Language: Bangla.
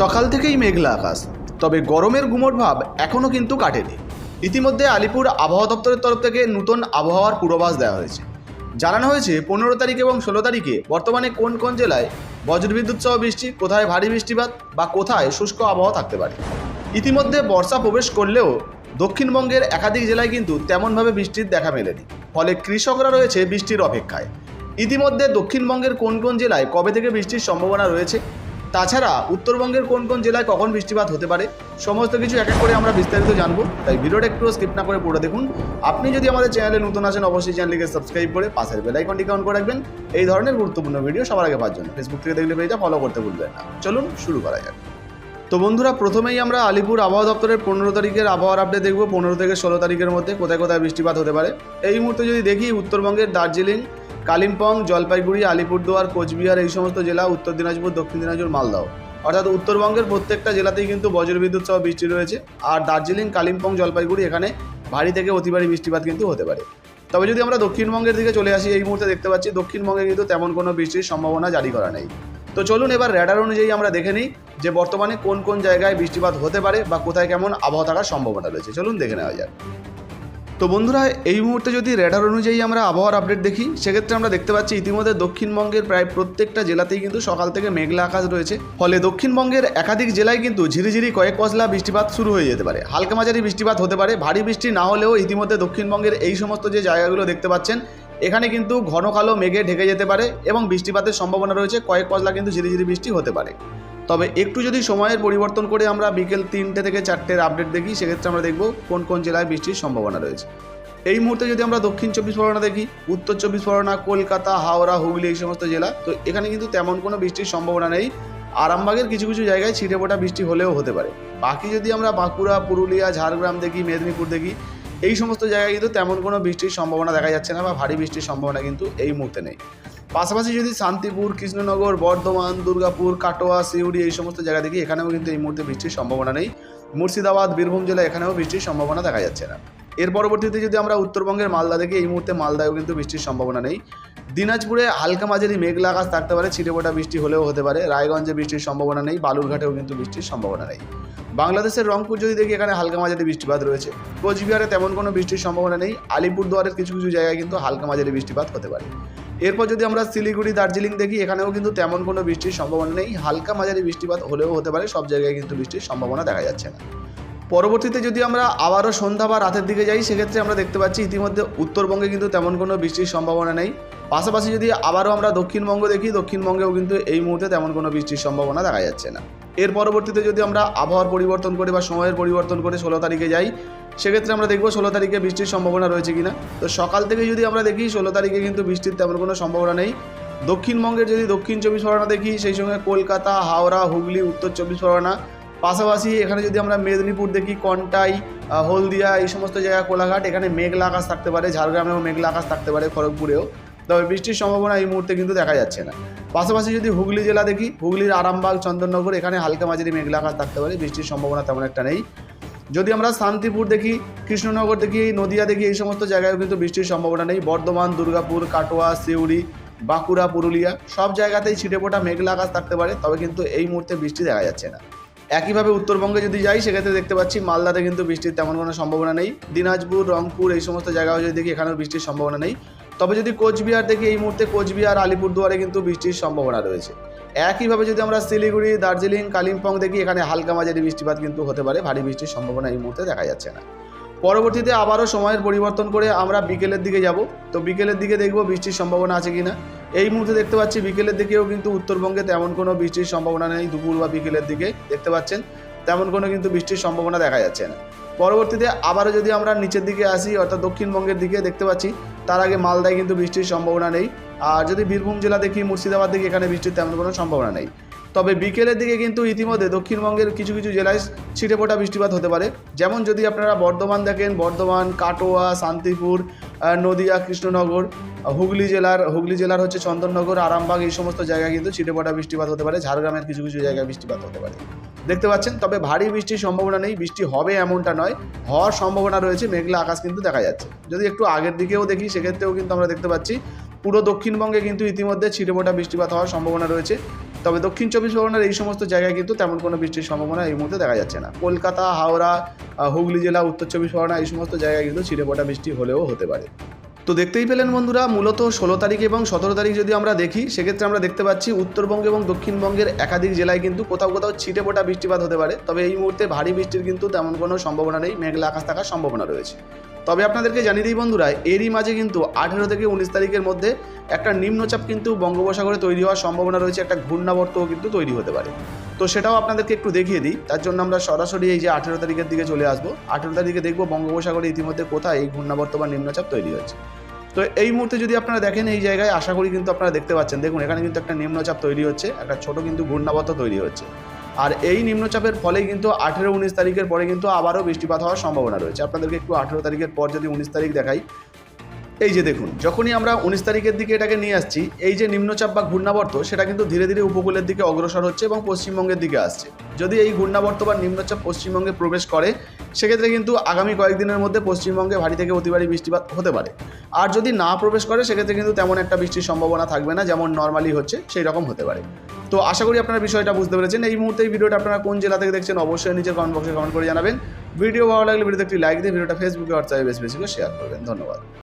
সকাল থেকেই মেঘলা আকাশ, তবে গরমের গুমোট ভাব এখনও কিন্তু কাটেনি। ইতিমধ্যে আলিপুর আবহাওয়া দপ্তরের তরফ থেকে নতুন আবহাওয়ার পূর্বাভাস দেওয়া হয়েছে। জানানো হয়েছে, পনেরো তারিখ এবং ষোলো তারিখে বর্তমানে কোন কোন জেলায় বজ্রবিদ্যুৎ সহ বৃষ্টি, কোথায় ভারী বৃষ্টিপাত বা কোথায় শুষ্ক আবহাওয়া থাকতে পারে। ইতিমধ্যে বর্ষা প্রবেশ করলেও দক্ষিণবঙ্গের একাধিক জেলায় কিন্তু তেমনভাবে বৃষ্টির দেখা মেলেনি, ফলে কৃষকরা রয়েছে বৃষ্টির অপেক্ষায়। ইতিমধ্যে দক্ষিণবঙ্গের কোন কোন জেলায় কবে থেকে বৃষ্টির সম্ভাবনা রয়েছে? তাছাড়া উত্তরবঙ্গের কোন কোন জেলায় কখন বৃষ্টিপাত হতে পারে, সমস্ত কিছু এক এক করে আমরা বিস্তারিত জানব। তাই ভিডিওটা একটু স্কিপ না করে পুরো দেখুন। আপনি যদি আমাদের চ্যানেলে নতুন আসেন অবশ্যই চ্যানেলকে সাবস্ক্রাইব করে পাশের বেল আইকনটিকে অন করে রাখবেন। এই ধরনের গুরুত্বপূর্ণ ভিডিও সবার আগে পাওয়ার জন্য। ফেসবুক থেকে দেখলে পেজটা ফলো করতে ভুলবেন না। চলুন শুরু করা যাক। তো বন্ধুরা, প্রথমেই আমরা আলিপুর আবহাওয়া দপ্তরের পনেরো তারিখের আবহাওয়ার আপডেট দেখব। পনেরো থেকে ষোলো তারিখের মধ্যে কোথায় কোথায় বৃষ্টিপাত হতে পারে। এই মুহূর্তে যদি দেখি, উত্তরবঙ্গের দার্জিলিং কালিম্পং, জলপাইগুড়ি, আলিপুরদুয়ার, কোচবিহার, এই সমস্ত জেলা, উত্তর দিনাজপুর, দক্ষিণ দিনাজপুর মালদাও অর্থাৎ উত্তরবঙ্গের প্রত্যেকটা জেলাতেই কিন্তু বজ্রবিদ্যুৎ সহ বৃষ্টি রয়েছে। আর দার্জিলিং, কালিম্পং, জলপাইগুড়ি এখানে ভারী থেকে অতি ভারী বৃষ্টিপাত কিন্তু হতে পারে। তবে যদি আমরা দক্ষিণবঙ্গের দিকে চলে আসি, এই মুহূর্তে দেখতে পাচ্ছি দক্ষিণবঙ্গে কিন্তু তেমন কোনো বৃষ্টির সম্ভাবনা জারি করা নেই। তো চলুন এবার র্যাডার অনুযায়ী আমরা দেখে নিই যে বর্তমানে কোন কোন জায়গায় বৃষ্টিপাত হতে পারে বা কোথায় কেমন আবহাওয়া থাকার সম্ভাবনা রয়েছে। চলুন দেখে নেওয়া যাক। তো বন্ধুরা, এই মুহূর্তে যদি রেডার অনুযায়ী আমরা আবহাওয়ার আপডেট দেখি, সেক্ষেত্রে আমরা দেখতে পাচ্ছি ইতিমধ্যে দক্ষিণবঙ্গের প্রায় প্রত্যেকটা জেলাতেই কিন্তু সকাল থেকে মেঘলা আকাশ রয়েছে। ফলে দক্ষিণবঙ্গের একাধিক জেলায় কিন্তু ঝিরিঝিরি কয়েক পশলা বৃষ্টিপাত শুরু হয়ে যেতে পারে। হালকা মাঝারি বৃষ্টিপাত হতে পারে। ভারী বৃষ্টি না হলেও ইতিমধ্যে দক্ষিণবঙ্গের এই সমস্ত যে জায়গাগুলো দেখতে পাচ্ছেন, এখানে কিন্তু ঘন কালো মেঘে ঢেকে যেতে পারে এবং বৃষ্টিপাতের সম্ভাবনা রয়েছে। কয়েক পশলা কিন্তু ঝিরিঝিরি বৃষ্টি হতে পারে। তবে একটু যদি সময়ের পরিবর্তন করে আমরা বিকেল তিনটে থেকে চারটের আপডেট দেখি, সেক্ষেত্রে আমরা দেখব কোন কোন জেলায় বৃষ্টির সম্ভাবনা রয়েছে। এই মুহূর্তে যদি আমরা দক্ষিণ চব্বিশ পরগনা দেখি, উত্তর চব্বিশ পরগনা, কলকাতা, হাওড়া, হুগলি এই সমস্ত জেলা, তো এখানে কিন্তু তেমন কোনো বৃষ্টির সম্ভাবনা নেই। আরামবাগের কিছু কিছু জায়গায় ছিটে ফোটা বৃষ্টি হলেও হতে পারে। বাকি যদি আমরা বাঁকুড়া, পুরুলিয়া, ঝাড়গ্রাম দেখি, মেদিনীপুর দেখি, এই সমস্ত জায়গায় কিন্তু তেমন কোনো বৃষ্টির সম্ভাবনা দেখা যাচ্ছে না বা ভারী বৃষ্টির সম্ভাবনা কিন্তু এই মুহূর্তে নেই। পাশাপাশি যদি শান্তিপুর, কৃষ্ণনগর, বর্ধমান, দুর্গাপুর, কাটোয়া, সিউড়ি এই সমস্ত জায়গা দেখি, এখানেও কিন্তু এই মুহূর্তে বৃষ্টির সম্ভাবনা নেই। মুর্শিদাবাদ, বীরভূম জেলা এখানেও বৃষ্টির সম্ভাবনা দেখা যাচ্ছে না। এর পরবর্তীতে যদি আমরা উত্তরবঙ্গের মালদা দেখি, এই মুহূর্তে মালদায়ও কিন্তু বৃষ্টির সম্ভাবনা নেই। দিনাজপুরে হালকা মাঝারি মেঘলা আকাশ থাকতে পারে, ছিটেফোঁটা বৃষ্টি হলেও হতে পারে। রায়গঞ্জে বৃষ্টির সম্ভাবনা নেই, বালুরঘাটেও কিন্তু বৃষ্টির সম্ভাবনা নেই। বাংলাদেশের রংপুর যদি দেখি, এখানে হালকা মাঝারি বৃষ্টিপাত রয়েছে। কোচবিহারে তেমন কোনো বৃষ্টির সম্ভাবনা নেই। আলিপুরদুয়ারের কিছু কিছু জায়গায় কিন্তু হালকা মাঝারি বৃষ্টিপাত হতে পারে। এরপর যদি আমরা শিলিগুড়ি, দার্জিলিং দেখি, এখানেও কিন্তু তেমন কোনো বৃষ্টির সম্ভাবনা নেই। হালকা মাঝারি বৃষ্টিপাত হলেও হতে পারে, সব জায়গায় কিন্তু বৃষ্টির সম্ভাবনা দেখা যাচ্ছে না। পরবর্তীতে যদি আমরা আবারও সন্ধ্যা বা রাতের দিকে যাই, সেক্ষেত্রে আমরা দেখতে পাচ্ছি ইতিমধ্যে উত্তরবঙ্গে কিন্তু তেমন কোনো বৃষ্টির সম্ভাবনা নেই। পাশাপাশি যদি আবারও আমরা দক্ষিণবঙ্গ দেখি, দক্ষিণবঙ্গেও কিন্তু এই মুহূর্তে তেমন কোনো বৃষ্টির সম্ভাবনা দেখা যাচ্ছে না। এর পরবর্তীতে যদি আমরা আবহাওয়ার পরিবর্তন করে বা সময়ের পরিবর্তন করে ষোলো তারিখে যাই, সেক্ষেত্রে আমরা দেখব ষোলো তারিখে বৃষ্টির সম্ভাবনা রয়েছে কিনা। তো সকাল থেকে যদি আমরা দেখি, ষোলো তারিখে কিন্তু বৃষ্টির তেমন কোনো সম্ভাবনা নেই। দক্ষিণবঙ্গের যদি দক্ষিণ চব্বিশ পরগনা দেখি, সেই সঙ্গে কলকাতা, হাওড়া, হুগলি, উত্তর চব্বিশ পরগনা। পাশাপাশি এখানে যদি আমরা মেদিনীপুর দেখি, কন্টাই হলদিয়া, এই সমস্ত জায়গা, কোলাঘাট, এখানে মেঘলা আকাশ থাকতে পারে, ঝাড়গ্রামেও মেঘলা আকাশ থাকতে পারে খড়গপুরেও। তবে বৃষ্টির সম্ভাবনা এই মুহূর্তে কিন্তু দেখা যাচ্ছে না। পাশাপাশি যদি হুগলি জেলা দেখি, হুগলির আরামবাগ, চন্দননগর, এখানে হালকা মাঝারি মেঘলা আকাশ থাকতে পারে, বৃষ্টির সম্ভাবনা তেমন একটা নেই। যদি আমরা শান্তিপুর দেখি, কৃষ্ণনগর দেখি, নদিয়া দেখি, এই সমস্ত জায়গায়ও কিন্তু বৃষ্টির সম্ভাবনা নেই। বর্ধমান, দুর্গাপুর, কাটোয়া, সিউড়ি, বাঁকুড়া, পুরুলিয়া, সব জায়গাতেই ছিটেফোঁটা মেঘলা আকাশ থাকতে পারে, তবে কিন্তু এই মুহূর্তে বৃষ্টি দেখা যাচ্ছে না। একইভাবে উত্তরবঙ্গে যদি যাই, সেক্ষেত্রে দেখতে পাচ্ছি মালদাতে কিন্তু বৃষ্টির তেমন কোনো সম্ভাবনা নেই। দিনাজপুর, রংপুর, এই সমস্ত জায়গাও যদি দেখি, এখানেও বৃষ্টির সম্ভাবনা নেই। তবে যদি কোচবিহার দেখি, এই মুহূর্তে কোচবিহার, আলিপুরদুয়ারে কিন্তু বৃষ্টির সম্ভাবনা রয়েছে। একইভাবে যদি আমরা শিলিগুড়ি, দার্জিলিং, কালিম্পং দেখি, এখানে হালকা মাঝারি বৃষ্টিপাত কিন্তু হতে পারে, ভারী বৃষ্টির সম্ভাবনা এই মুহূর্তে দেখা যাচ্ছে না। পরবর্তীতে আবারও সময়ের পরিবর্তন করে আমরা বিকেলের দিকে যাব। তো বিকেলের দিকে দেখব বৃষ্টির সম্ভাবনা আছে কি না এই মুহূর্তে দেখতে পাচ্ছি বিকেলের দিকেও কিন্তু উত্তরবঙ্গে তেমন কোনো বৃষ্টির সম্ভাবনা নেই। দুপুর বা বিকেলের দিকে দেখতে পাচ্ছেন, তেমন কোনো কিন্তু বৃষ্টির সম্ভাবনা দেখা যাচ্ছে না। পরবর্তীতে আবারও যদি আমরা নিচের দিকে আসি, অর্থাৎ দক্ষিণবঙ্গের দিকে দেখতে পাচ্ছি তার আগে মালদায় কিন্তু বৃষ্টির সম্ভাবনা নেই। আর যদি বীরভূম জেলা দেখি মুর্শিদাবাদ দেখি এখানে বৃষ্টির তেমন কোনো সম্ভাবনা নেই। তবে বিকেলের দিকে কিন্তু ইতিমধ্যে দক্ষিণবঙ্গের কিছু কিছু জেলায় ছিটেফোঁটা বৃষ্টিপাত হতে পারে। যেমন যদি আপনারা বর্ধমান দেখেন, বর্ধমান, কাটোয়া, শান্তিপুর নদিয়া, কৃষ্ণনগর হুগলি জেলার হুগলি জেলার হচ্ছে চন্দননগর, আরামবাগ এই সমস্ত জায়গায় কিন্তু ছিটেফোঁটা বৃষ্টিপাত হতে পারে। ঝাড়গ্রামের কিছু কিছু জায়গায় বৃষ্টিপাত হতে পারে। দেখতে পাচ্ছেন, তবে ভারী বৃষ্টির সম্ভাবনা নেই। বৃষ্টি হবে এমনটা নয়। হওয়ার সম্ভাবনা রয়েছে, মেঘলা আকাশ কিন্তু দেখা যাচ্ছে। যদি একটু আগের দিকেও দেখি, সেক্ষেত্রেও কিন্তু আমরা দেখতে পাচ্ছি, পুরো দক্ষিণবঙ্গে কিন্তু ইতিমধ্যে ছিটেফোঁটা বৃষ্টিপাত হওয়ার সম্ভাবনা রয়েছে। তবে দক্ষিণ চব্বিশ পরগনার এই সমস্ত জায়গায় কিন্তু তেমন কোনো বৃষ্টির সম্ভাবনা এই মুহূর্তে দেখা যাচ্ছে না। কলকাতা, হাওড়া হুগলি জেলা, উত্তর চব্বিশ পরগনা এই সমস্ত জায়গায় কিন্তু ছিটেফোঁটা বৃষ্টি হলেও হতে পারে। তো দেখতেই পেলেন বন্ধুরা, মূলত ষোলো তারিখ এবং সতেরো তারিখ যদি আমরা দেখি, সেক্ষেত্রে আমরা দেখতে পাচ্ছি উত্তরবঙ্গ এবং দক্ষিণবঙ্গের একাধিক জেলায় কিন্তু কোথাও কোথাও ছিটে বৃষ্টিপাত হতে পারে। তবে এই মুহূর্তে ভারী বৃষ্টির কিন্তু তেমন কোনো সম্ভাবনা নেই, মেঘলা আকাশ থাকার সম্ভাবনা রয়েছে। তবে আপনাদেরকে জানিয়ে দিই বন্ধুরা, এরই মাঝে কিন্তু আঠেরো থেকে উনিশ তারিখের মধ্যে একটা নিম্নচাপ কিন্তু বঙ্গোপসাগরে তৈরি হওয়ার সম্ভাবনা রয়েছে, একটা ঘূর্ণাবর্তও কিন্তু তৈরি হতে পারে। তো সেটাও আপনাদেরকে একটু দেখিয়ে দিই, তার জন্য আমরা সরাসরি এই যে আঠেরো তারিখের দিকে চলে আসব। আঠেরো তারিখে দেখব বঙ্গোপসাগরে ইতিমধ্যে কোথায় এই ঘূর্ণাবর্ত বা নিম্নচাপ তৈরি হচ্ছে তো এই মুহূর্তে যদি আপনারা দেখেন এই জায়গায়, আশা করি কিন্তু আপনারা দেখতে পাচ্ছেন। দেখুন, এখানে কিন্তু একটা নিম্নচাপ তৈরি হচ্ছে, একটা ছোট কিন্তু ঘূর্ণাবর্ত তৈরি হচ্ছে। আর এই নিম্নচাপের ফলে কিন্তু আঠেরো উনিশ তারিখের পরে কিন্তু আবারও বৃষ্টিপাত হওয়ার সম্ভাবনা রয়েছে। আপনাদেরকে একটু আঠেরো তারিখের পর যদি উনিশ তারিখ দেখাই, এই যে দেখুন, যখনই আমরা উনিশ তারিখের দিকে এটাকে নিয়ে আসছি, এই যে নিম্নচাপ বা ঘূর্ণাবর্ত, সেটা কিন্তু ধীরে ধীরে উপকূলের দিকে অগ্রসর হচ্ছে এবং পশ্চিমবঙ্গের দিকে আসছে। যদি এই ঘূর্ণাবর্ত বা নিম্নচাপ পশ্চিমবঙ্গে প্রবেশ করে, সেক্ষেত্রে কিন্তু আগামী কয়েকদিনের মধ্যে পশ্চিমবঙ্গে ভারী থেকে অতি ভারী বৃষ্টিপাত হতে পারে। আর যদি না প্রবেশ করে, সেক্ষেত্রে কিন্তু তেমন একটা বৃষ্টির সম্ভাবনা থাকবে না, যেমন নর্মালি হচ্ছে সেই রকম হতে পারে। তো আশা করি আপনারা বিষয়টা বুঝতে পেরেছেন। এই মুহূর্তে এই ভিডিওটা আপনারা কোন জেলা থেকে দেখছেন অবশ্যই নিজের কমেন্ট বক্সে কমেন্ট করে জানাবেন। ভিডিও ভালো লাগলে ভিডিওতে একটি লাইক দিয়ে, ভিডিওটা ফেসবুকে হোয়াটসঅ্যাপে বেশি বেশি করে শেয়ার করবেন। ধন্যবাদ।